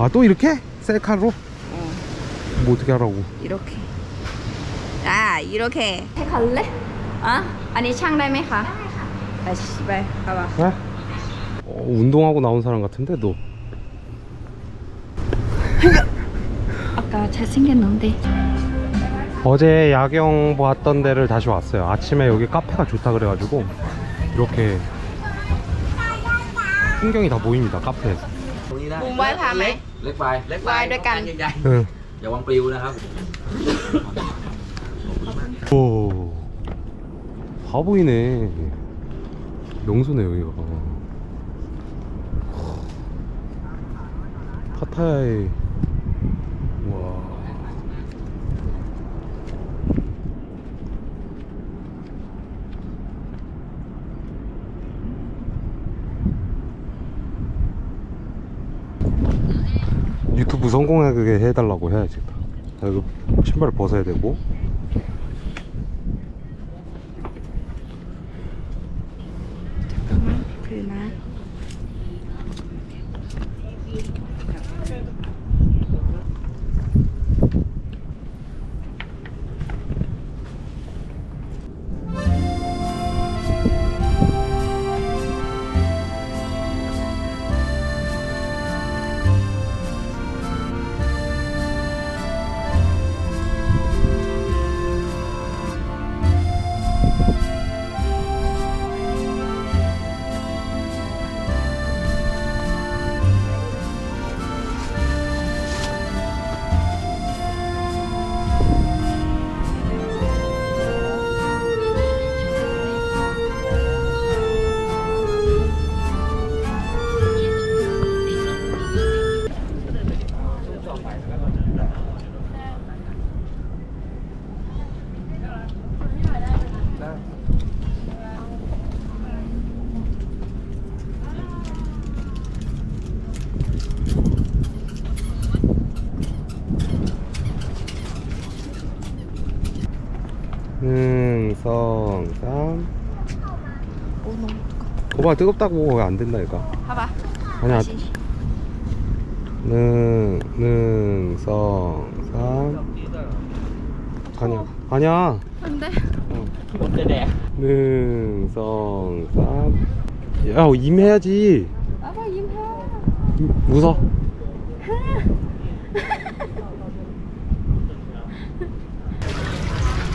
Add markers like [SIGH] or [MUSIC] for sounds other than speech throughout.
아 또 이렇게? 셀카로? 어. 뭐 어떻게 하라고? 이렇게. 아 이렇게. 해 갈래? 아 아니 창라메 가. 아 씨발 가봐. 아? 어? 어, 운동하고 나온 사람 같은데 너. 아까 잘생겼는데. 어제 야경 보았던 데를 다시 왔어요. 아침에 여기 카페가 좋다 그래가지고 이렇게 풍경이 다 보입니다 카페에서. ตรงนี้ได้ มุมไหว้พระไหม เล็กไปเล็กไป ไหว้ด้วยกัน ใหญ่ 응. ๆอย่าวางปลิวนะครับ 오, 다 보이네. 명소네 여기가. 파타야에 유튜브 성공하게 해달라고 해야지. 나 이거 신발 벗어야 되고. 거봐, 뜨겁다고 왜 안 된다니까. 봐봐. 아니야, 다시. 능, 능, 성, 쌈. 아니야, 아니야. 안 돼. 능, 성, 쌈. 야, 임해야지. 봐봐, 임해. 임- 웃어. [LAUGHS]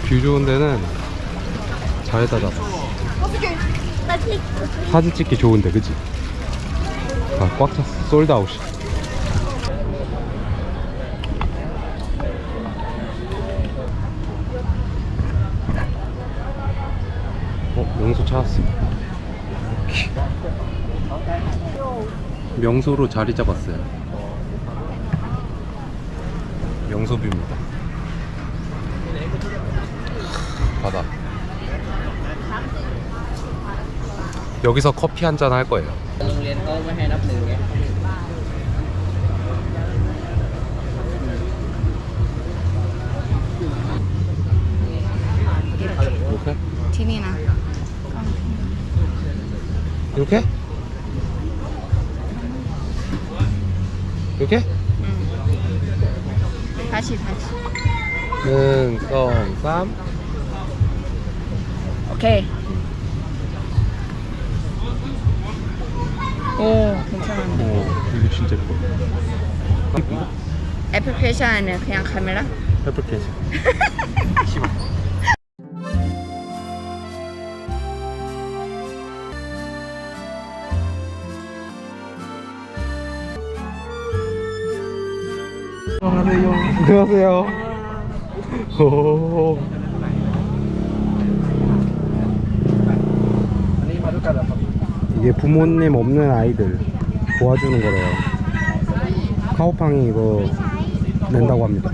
뷰 좋은 데는 잘했다 잡아. 어떻게? 사진 찍기 좋은데, 그치? 아, 꽉 찼어. 솔드아웃. 어, 명소 찾았어. 명소로 자리 잡았어요. 명소뷰입니다. 바다. 여기서 커피 한 잔 할 거예요. 이렇게? 디니나 이렇게? 이렇게? 다시 다시 는, 성, 쌈. 오케이 오, 괜찮은데. 오, 이거 진짜 예뻐. 애플리케이션은 그냥 카메라? 애플케이션. 안녕하세요. 오. อัน 이게 부모님 없는 아이들 도와주는 거래요. 카오팡이 이거 낸다고 합니다.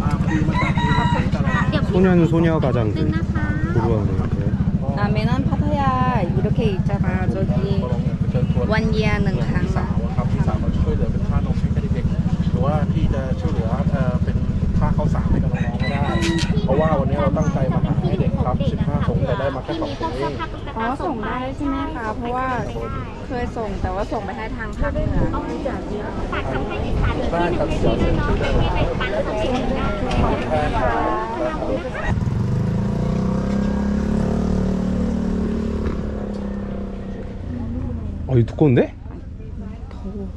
มาพอดีมาจาก 소년 소녀 가장들 보루하는 이렇게. 라면은 파타야 이렇게 있잖아. 저기 เชิญชวน 원이야 พี่ 능강. สาวอะครับพี่สาวมาช่วยเหลือเป็นค่านมให้กับเด็กๆหรือว่าที่จะช่วยเหลือเอ่อเป็นค่าข้าวสารให้กับน้องๆก็ได้ เพราะว่าวันนี้เราตั้งใจมาหาให้เด็กครับ 15ถุงแต่ได้มาแค่2ถุงเอง อ๋อส่งได้ใช่ไหมคะ เพราะว่าคือ เคยส่ง แต่ว่าส่งไปให้ทางภาคเหนือ ได้ครับเดี๋ยวเซ็นชื่อเลย 어, 이 두꺼운데?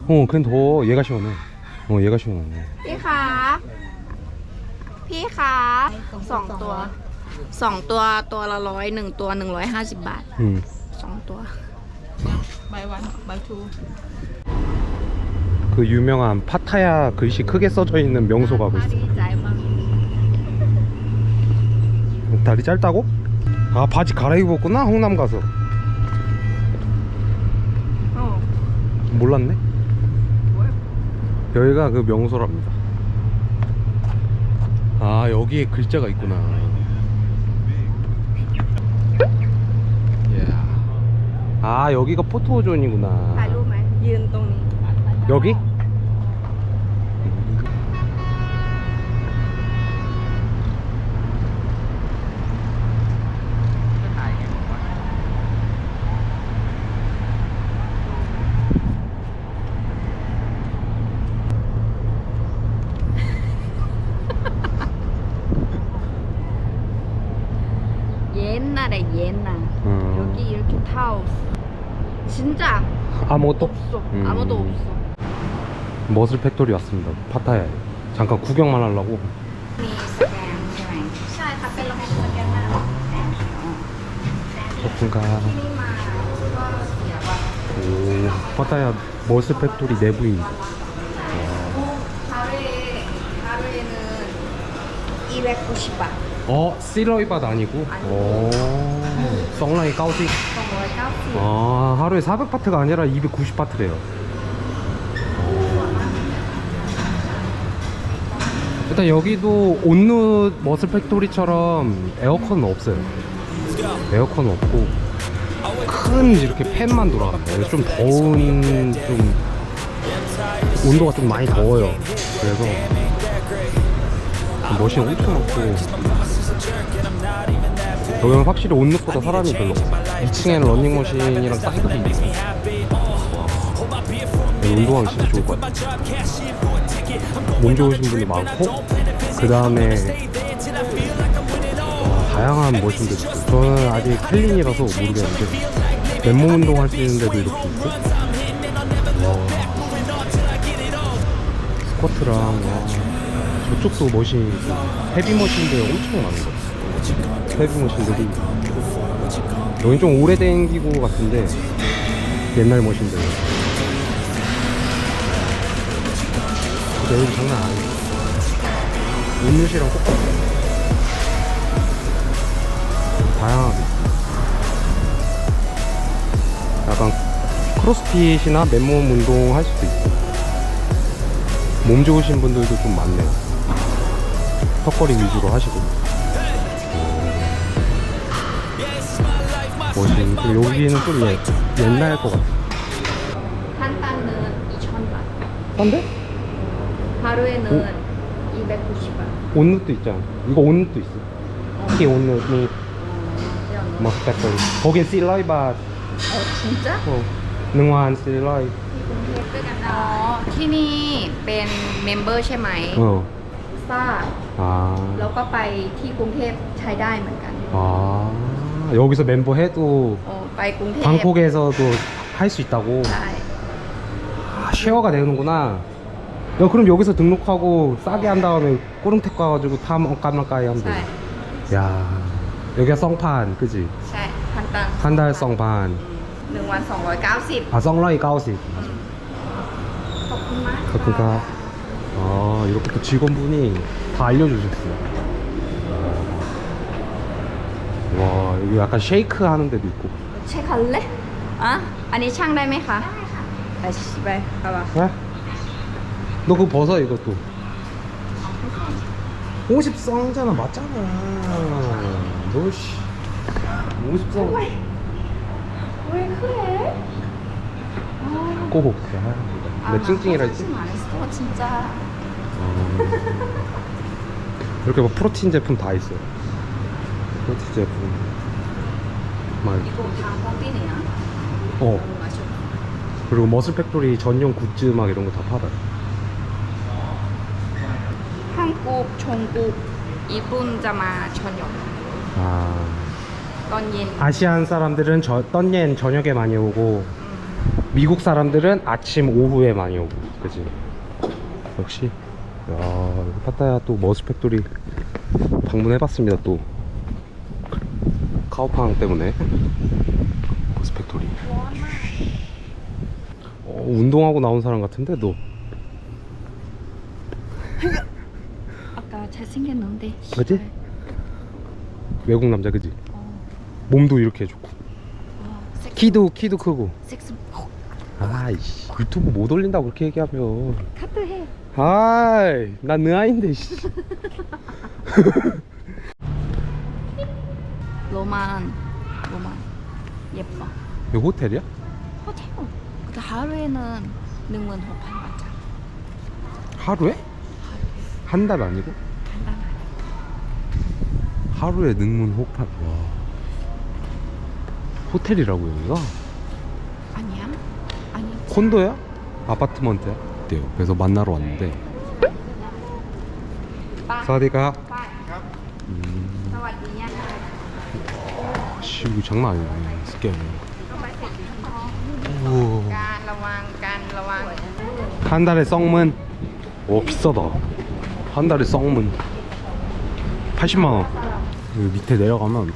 어, 그냥 더 얘가 시원해. 어, 얘가 시원해. พี่คะ พี่คะสองตัว สองตัวตัวละร้อยหนึ่งตัวหนึ่งร้อยห้าสิบบาท 음. สองตัว 그 유명한 파타야 글씨 크게 써져 있는 명소 가고 있어. ดีใจมาก 다리 짧다고? 아, 바지 갈아입었구나, 홍남 가서. โอ้ 몰랐네. 여기가 그 명소랍니다. 아, 여기에 글자가 있구나. 아, 여기가 ถ่าย 포토존이구나. รูปไหมยืนตรงนี้ 여기? 아무것도? 없어 음. 아무도 없어 머슬 팩토리 왔습니다. 파타야에. 잠깐 구경만 하려고. มีสแกนใช่ไหมใช่ค่ะเป็นระบบสแกนหน้า 저분가 ที่นี่มาก็เสียว่า 오, 파타야 머슬 팩토리 내부입니다. 하루에 하루에는 290바 어, 실러이밭 아니고? 오, 썽라이 까우지? 290 아, 하루에 400바트가 아니라 290바트래요. 일단 여기도 온누 머슬 팩토리처럼 에어컨은 없어요. 에어컨은 없고 큰 이렇게 팬만 돌아갑니다. 좀 더운 좀 온도가 좀 많이 더워요. 그래서 머신 엄청 많고 여기는 확실히 온누보다 사람이 별로 없어. 2층에는 런닝머신이랑 사이드도 있고 여기 운동하기 진짜 좋을 것 같아요. 몸 좋으신 분이 많고 그 다음에 다양한 머신들 있고 저는 아직 클린이라서 모르겠는데 맨몸 운동할 수 있는 데도 이렇게 있고 와 스쿼트랑 와 저쪽도 머신 헤비 머신들 엄청 많은 것 같아요 헤비 머신들이 여긴 좀 오래된 기구 같은데 옛날 머신들. 여기 장난 아니에요. 온누시랑 똑같아. 다양하게. 약간 크로스핏이나 맨몸 운동 할 수도 있고. 몸 좋으신 분들도 좀 많네요. 턱걸이 위주로 하시고 멋진 그리고 여기는 좀 옛, 옛날 것 같아 한 단은 2,000바 싼데? 하루에는 290바 온누도 있잖아 이거 온누도 있어 특히 온누 미 이런 머스백거리 거긴 실라이바 어 진짜? 어, 능완 실라이 อ๋อที่นี่เป็นเมมเบอร์ใช่ไหม 어. ทราบ 아. แล้วก็ไปที่กรุงเทพใช้ได้เหมือนกัน 아. 여기서 멤버 해도 어, 방콕에서도 할 수 있다고. 아, 쉐어가 되는구나. 야, 그럼 여기서 등록하고 싸게 한 다음에 꼬릉택 가가지고 탐험까만까이 어, 하면 돼. 야, 여기가 성판, 그지? 네, 한달. 한달 성판. 1원 290. 아, 성라이 90. 덕분만. 덕분가. 아, 이렇게 또 직원분이 다 알려주셨어요. 여기 약간 쉐이크 하는 데도 있고. 채 갈래? 어? 아니 창라메카 아 씨발. 가봐. 네? 너 그거 벗어 이것도. 50성잖아 맞잖아. 너씨. 50성 왜 그래? 아, 꼬고 아, 아 나 찡찡이라 했지? 안 했어 진짜. 어. 이렇게 뭐 프로틴 제품 다 있어요. 프로틴 제품. 막 이거 다 뻥튀네요 어 마셔 그리고 머슬 팩토리 전용 굿즈 막 이런 거 다 팔아요. 한국, 중국, 일본 자마 저녁. 아. 건 옌. 아시안 사람들은 저, 떤옌 저녁에 많이 오고 미국 사람들은 아침 오후에 많이 오고 그지 역시 야 파타야 또 머스 팩토리 방문해봤습니다 또 카오팡 때문에 머스 팩토리 어, 운동하고 나온 사람 같은데 너 아까 잘생겼는데. 그지? 외국 남자 그지 몸도 이렇게 해줬고 와, 섹스. 키도 키도 크고 섹스. 아이씨 유튜브 못 올린다고 그렇게 얘기하면 카트 해. 아이 난 느아인데 씨. [LAUGHS] 로만. 로만. 예뻐. 이거 호텔이야? 호텔. 근데 하루에는 능원 호판 맞아. 하루에? 한달 아니고? 간단하게. 하루에 능문 호판 와 호텔이라고 여기가? 아니야? 아니. 콘도야? 아파트먼트야? 그래서 만나러 왔는데 사와디가 씨, 이거 장난 아니네. 스캔. 우와. 한 달에 썩문. 오, 비싸다. 한 달에 썩문. 80만원. 여기 그 밑에 내려가면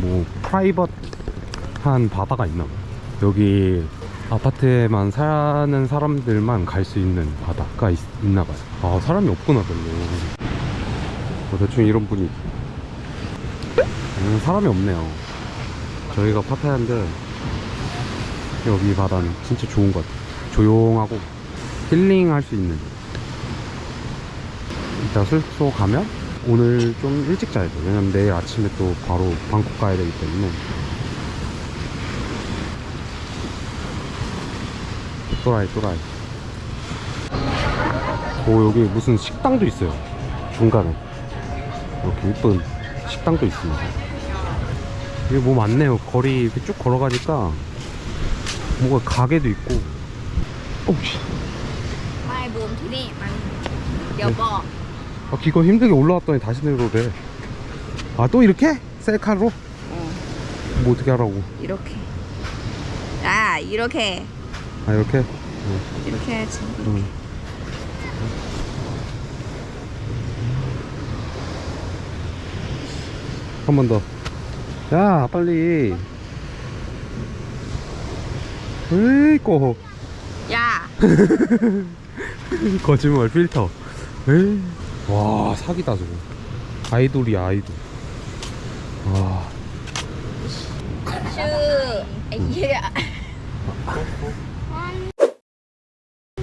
뭐 프라이버한 바다가 있나 봐. 여기 아파트에만 사는 사람들만 갈 수 있는 바다가 있, 나 봐요. 아, 사람이 없구나, 별로. 뭐 대충 이런 분이 음, 사람이 없네요. 저희가 파타야인데 여기 바다는 진짜 좋은 것 같아요. 조용하고 힐링 할 수 있는. 이따 숙소 가면 오늘 좀 일찍 자야 돼 왜냐면 내일 아침에 또 바로 방콕 가야 되기 때문에. 또라이 또라이. 오 여기 무슨 식당도 있어요. 중간에. 이렇게 이쁜 식당도 있습니다 여기 뭐 많네요. 거리 이렇게 쭉 걸어가니까 뭔가 가게도 있고. 오씨 뭐 네. 여보. 아 기껏 힘들게 올라왔더니 다시 내려오래 아 또 이렇게? 셀카로? 어 뭐 어떻게 하라고? 이렇게. 아 이렇게. 아 이렇게? 응. 이렇게 해야지. 응. 한번 더. 야, 빨리. 으이꼬. 야 [LAUGHS] 거짓말 필터. 에이. 와, 사기다, 저거. 아이돌이야, 아이돌. 와. ชื่อไอ้เหี้ย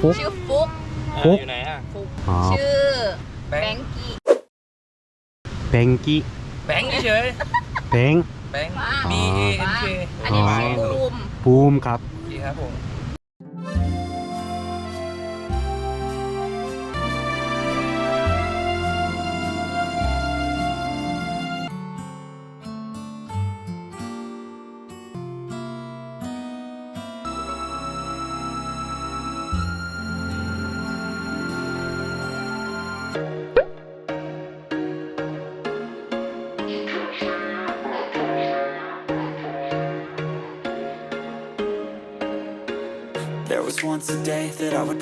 ฟุก ชื่อฟุก ฟุก อยู่ไหนอ่ะ ฟุก 아, ชื่อ แบ แบ ง ง ค์ กี้ 뱅기. แบงค์เฉย เต็งแบงค์ B A N K อันนี้ชื่อภูมิภูมิครับ ดีครับผม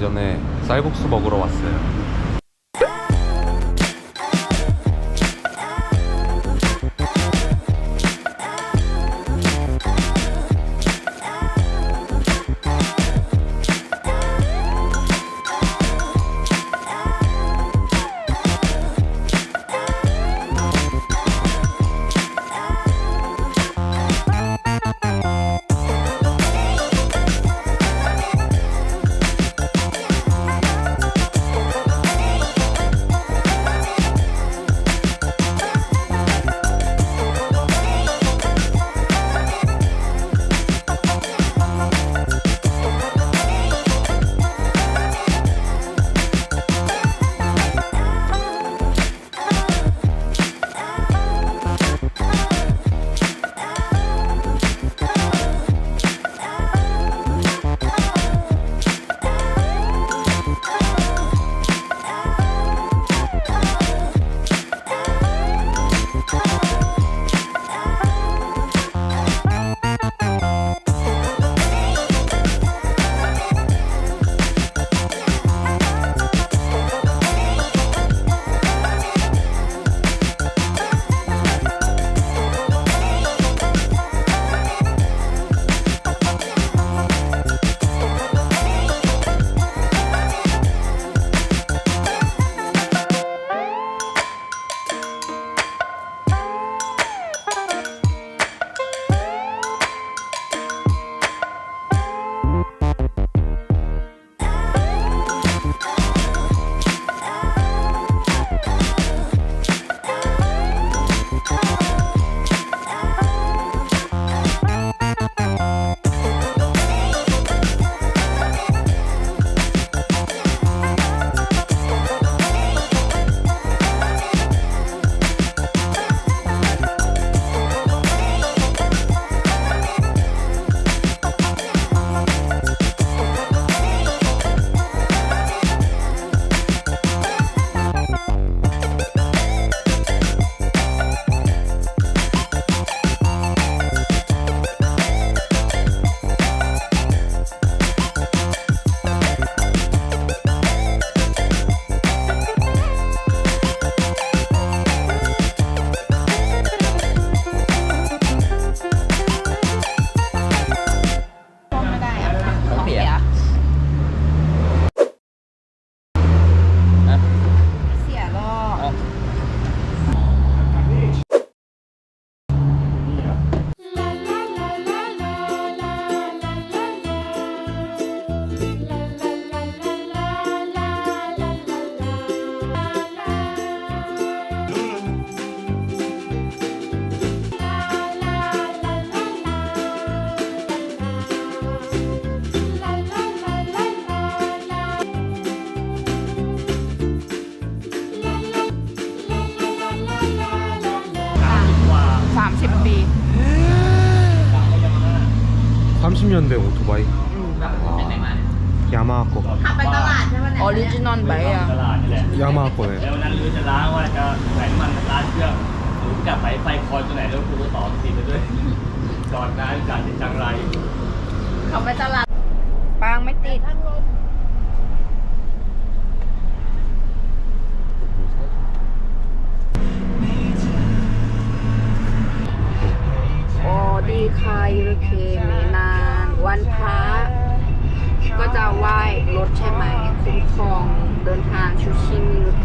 전에 쌀국수 먹으러 왔어요. ปี 30년 된 오토바이. 야마하 거. ออริจินอลไบอ่ะ ตลาดนี่แหละ 야마하 거네. แล้ววันนั้นรู้จะล้างว่าจะใส่น้ำมันร้านเครื่องหรือกลับไปไฟคอยตัวไหนแล้วกูก็ต่อติดไปด้วยจอดนานจัดจังไร เขาไปตลาดปางไม่ติด โ ค่ะยูเคเมนานวันพระก็จะไหว้รถใช่ไหมคุ้มครองเดินทางชูชิมิยูเค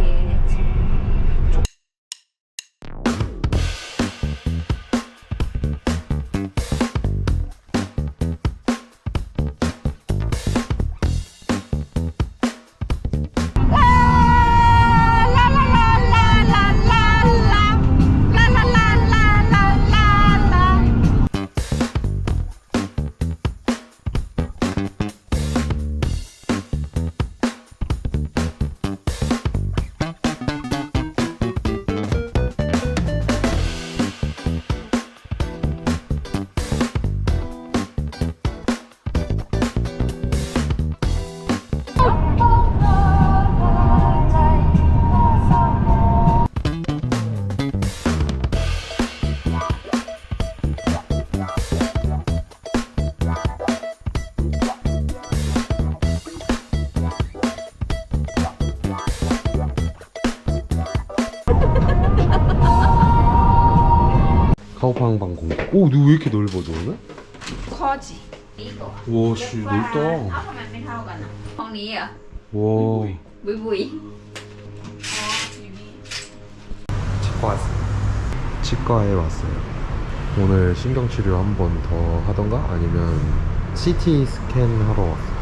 오, 너 왜 이렇게 넓어, 너는? 커지. 이거. 와, 씨, 넓다. 와. 무이 치과 왔어요. 치과에 왔어요. 오늘 신경치료 한 번 더 하던가 아니면 CT 스캔 하러 왔어요.